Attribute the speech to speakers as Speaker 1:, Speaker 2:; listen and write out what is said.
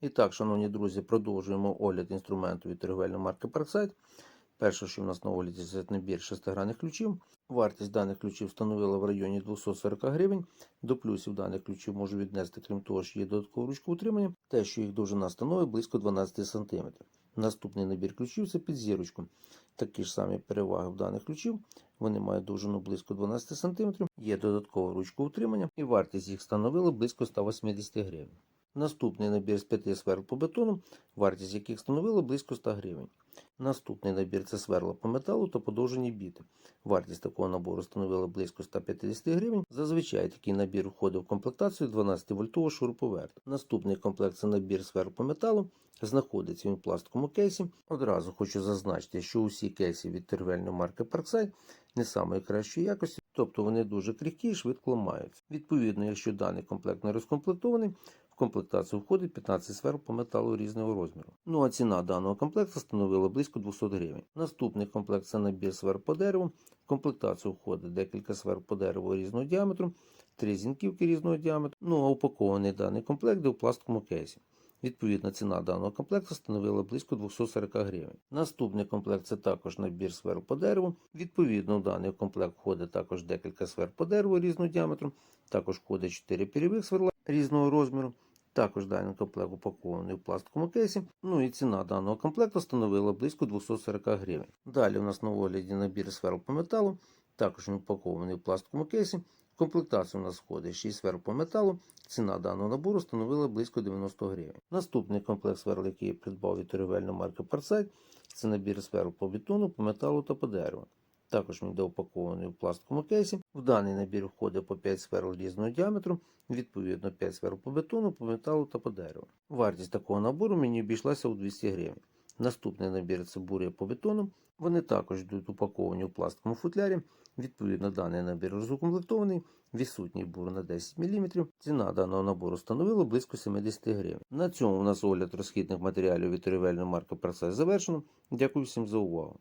Speaker 1: І так, шановні друзі, продовжуємо огляд інструменту від торговельної марки Parkside. Перше, що в нас на огляді, це набір шестигранних ключів. Вартість даних ключів становила в районі 240 гривень. До плюсів даних ключів можу віднести, крім того, що є додаткове ручку утримання, те, що їх довжина становить близько 12 см. Наступний набір ключів це під зірочку. Такі ж самі переваги в даних ключів. Вони мають довжину близько 12 см, є додаткова ручка утримання, і вартість їх становила близько 180 гривень. Наступний набір з п'яти сверл по бетону, вартість яких становила близько 100 гривень. Наступний набір це сверла по металу та подовжені біти. Вартість такого набору становила близько 150 гривень. Зазвичай такий набір входив в комплектацію 12-вольтового шуруповерта. Наступний комплект це набір сверл по металу. Знаходиться він в пластиковому кейсі. Одразу хочу зазначити, що усі кейси від торгівельної марки Parkside не самої кращої якості, тобто вони дуже крихкі і швидко ламаються. Відповідно, якщо даний комплект не розкомплектований, в комплектацію входить 15 сфер по металу різного розміру. Ну а ціна даного комплекту становила близько 200 гривень. Наступний комплект це набір сфер по дереву. В комплектацію входить декілька сфер по дереву різного діаметру, три зінківки різного діаметру. Ну а упакований даний комплект де у пластиковому кейсі. Відповідна ціна даного комплекту становила близько 240 гривень. Наступний комплект це також набір сфер по дереву. Відповідно, в даний комплект входить також декілька сфер по дереву різного діаметру, також входить 4 пірєвих сверла різного розміру. Також даний комплект упакований в пластиковому кейсі. Ну і ціна даного комплекту становила близько 240 гривень. Далі у нас на огляді набір сфер по металу, також він упакований в пластиковому кейсі. В комплектацію у нас входить 6 сфер по металу. Ціна даного набору становила близько 90 гривень. Наступний комплект сверл, який я придбав від торговельної марки Parkside, це набір сверл по бетону, по металу та по дереву. Також він йде упакований в пластиковому кейсі. В даний набір входить по 5 сферл різного діаметру, відповідно 5 сферл по бетону, по металу та по дереву. Вартість такого набору мені обійшлася у 200 гривень. Наступний набір це буря по бетону. Вони також йдуть упаковані у пластиковому футлярі. Відповідно, даний набір розукомплектований, відсутній бур на 10 мм. Ціна даного набору становила близько 70 гривень. На цьому у нас огляд розхідних матеріалів від торговельної марки Парсай завершено. Дякую всім за увагу.